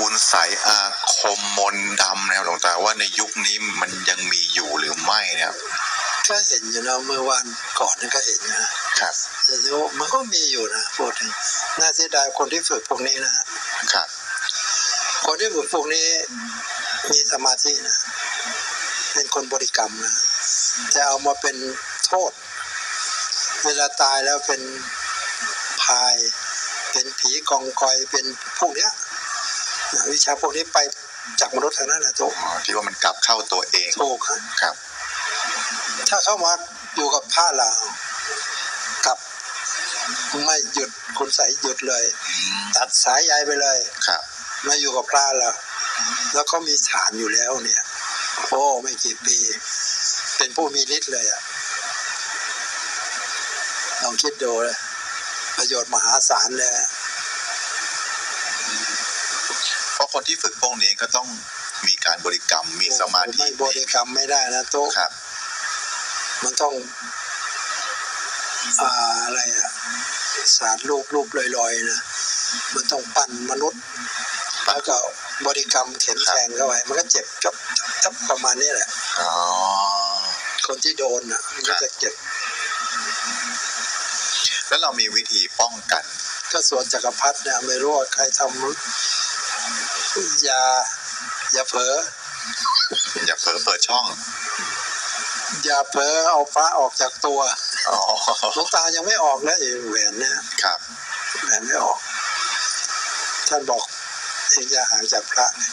คุณใสยอาคมมนต์ดำนะครับหลวงตาว่าในยุคนี้มันยังมีอยู่หรือไม่เนี่ยก็เห็นอยู่นะเมื่อวันก่อนนี่ก็เห็นอยู่นะครับแต่ว่ามันก็มีอยู่นะพูดถึงน่าเสียดายคนที่ฝึกพวกนี้นะครับคนที่ฝึกพวกนี้มีสมาธินะเป็นคนบริกรรมนะแต่เอามาเป็นโทษ เวลาตายแล้วเป็นพาย เป็นผีกองกอยเป็นพวกเนี้ยนะ วิชาพวกนี้ไปจากมนุษย์ทางนั้นนะทุกอ๋อที่ว่ามันกลับเข้าตัวเองถูกครับครับถ้าเข้ามาอยู่กับพระเรากับไม่หยุดคุณใสยหยุดเลย ตัดสายใยไปเลยครับมาอยู่กับพระเราแล้วก็มีฐานอยู่แล้วเนี่ยโอ้ไม่กี่ปี เป็นผู้มีฤทธิ์เลยอะลองคิดดูเลยประโยชน์มหาศาลเลย เพ ราะคนที่ฝึกพวกนี้ก็ต้องมีการบริกรรมมีสมาธิไม่บริกรรมไม่ได้นะโต๊ะครับ มันต้องอ่าอะไรอะสารรูปรูปลอยๆนะมันต้องปั้นมนุษย์แล้วก็บริกรรมเข็มแทงเข้าไปมันก็เจ็บจับจับประมาณนี้แหละอ๋อคนที่โดนอะมันก็จะเจ็บแล้วเรามีวิธีป้องกัน ก็สวนจักรพรรดิเนี่ยไม่รู้ว่าใครทำ อย่า อย่าเผลออย่าเผลอเปิดช่อง อย่าเผลอเอาพระออกจากตัวอ๋อหลวงตายังไม่ออกนะไอ้แหวนเนี่ยครับแหวนไม่ออก ท่านบอกเองอย่าห่างจากพระนะ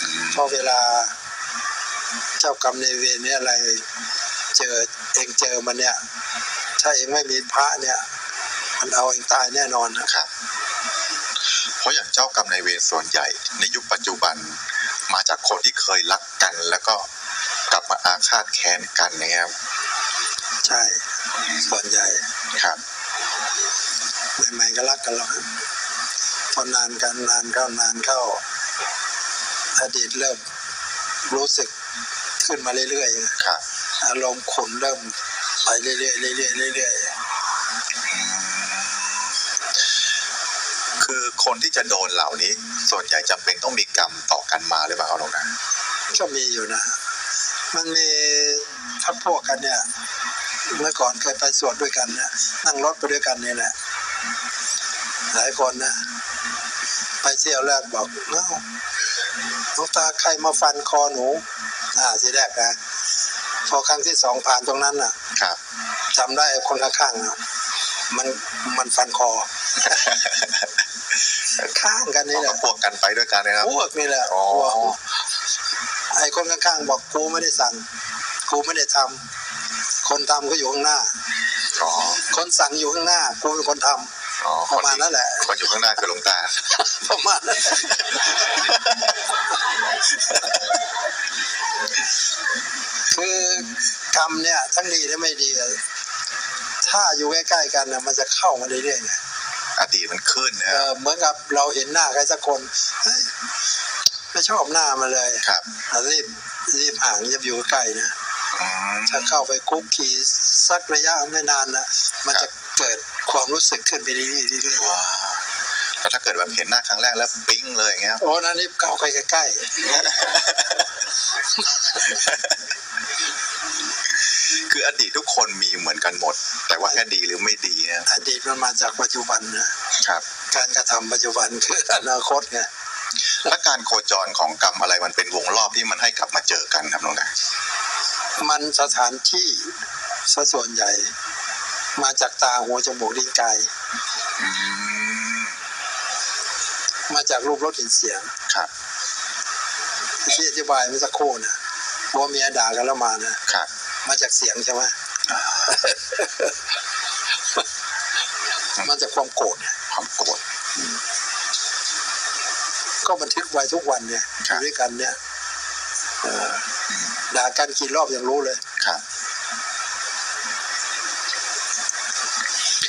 อืมเพราะเวลาเจ้ากรรมในายเวรเนี่ยอะไร เจอเองเจอมันเนี่ย ถ้าเองไม่มีพระเนี่ย มันเอาเองตายแน่นอนนะครับเพ ราะอย่างเจ้ากรรมนายเวรส่วนใหญ่ ในยุคปัจจุบัน มาจากคนที่เคยรักกัน แล้วก็กลับมาอาฆาตแค้นกันนะครับใช่ ส่วนใหญ่ครับใหม่ๆก็รักกันหรอกครับพอนานกันนานเข้านานเข้าอดีตเริ่มรู้สึกขึ้นมาเรื่อยๆนะครับอารมณ์ขุนเริ่มไปเรื่อยๆเรื่อยๆเรื่อยคื คนที่จะโดนเหล่านี้ ส่วนใหญ่จำเป็นต้องมีกรรมต่อกันมาหรือเปล่าครับหลวงตาๆก็มีอยู่นะฮะมันมีพักพวกกันเนี่ยเมื่อก่อนเคยไปสวดด้วยกันเนี่ยนั่งรถไปด้วยกันเนี่ยแหละหลายคนนะ ไปเที่ยวแรกบอกเอ้าหลวงตาใครมาฟันคอหนูอ่าทีแรกนะพอครั้งที่สองผ่านตรงนั้นน่ะ ครับจำได้ไอ้คนข้างๆอะมันมันฟันคอ ข้างกันนี่แหก็ละพวกกันไปด้วยกันนะครับพวกนี่แหละอ๋อพวกไอ้คนข้างๆบอกกูไม่ได้สั่งกูไม่ได้ทำคนทำก็อยู่ข้างหน้าอ๋อคนสั่งอยู่ข้างหน้ากูเป็นคนทำอ๋อประมาณนั้นแหละคนอยู่ข้างหน้าคือหลวงตาประมาณนั้นคือกรรมเนี่ยทั้งดีและไม่ดีอะถ้าอยู่ใกล้ๆกันนะมันจะเข้ามาเรื่อยๆไง อดีตมันขึ้นนะเอครับอเหมือนกับเราเห็นหน้าใครสักคนเฮ้ยไม่ชอบหน้ามันเลยครับอะรีบรีบห่างอย่าอยู่ใกล้นะอืมถ้าเข้าไปคุกคีสักระยะไม่นานนะมันจะเกิดความรู้สึกขึ้นไปเรื่อยๆเรื่อยว้าวแล้วถ้าเกิดแบบเห็นหน้าครั้งแรกแล้วปิ๊งเลยอย่างเงี้ยๆโอ้นั่นรีบเข้าไปใกล้คืออดีตทุกคนมีเหมือนกันหมด แต่ว่าแค่ดีหรือไม่ดีนะๆอดีตมันมาจากปัจจุบันนะครับ การกระทำปัจจุบันคืออนาคตไงถ้าการโคจรของกรรมอะไรมันเป็นวงรอบที่มันให้กลับมาเจอกันครับน้องนายมันสถานที่ซะส่วนใหญ่ มาจากตาหัวจมูกลิ้นกายอืมมาจากรูปรสกลิ่นเสียงครับที่อธิบายเมื่อสักครู่นะว่าเมียด่ากันแล้วมานะครับมาจากเสียงใช่ไหม มาจากความโกรธความโกรธก็บันทึกไว้ทุกวันเนี่ยอครับยู่ด้วยกันเนี่ยเออด่ากันกี่รอบยังรู้เลยครับ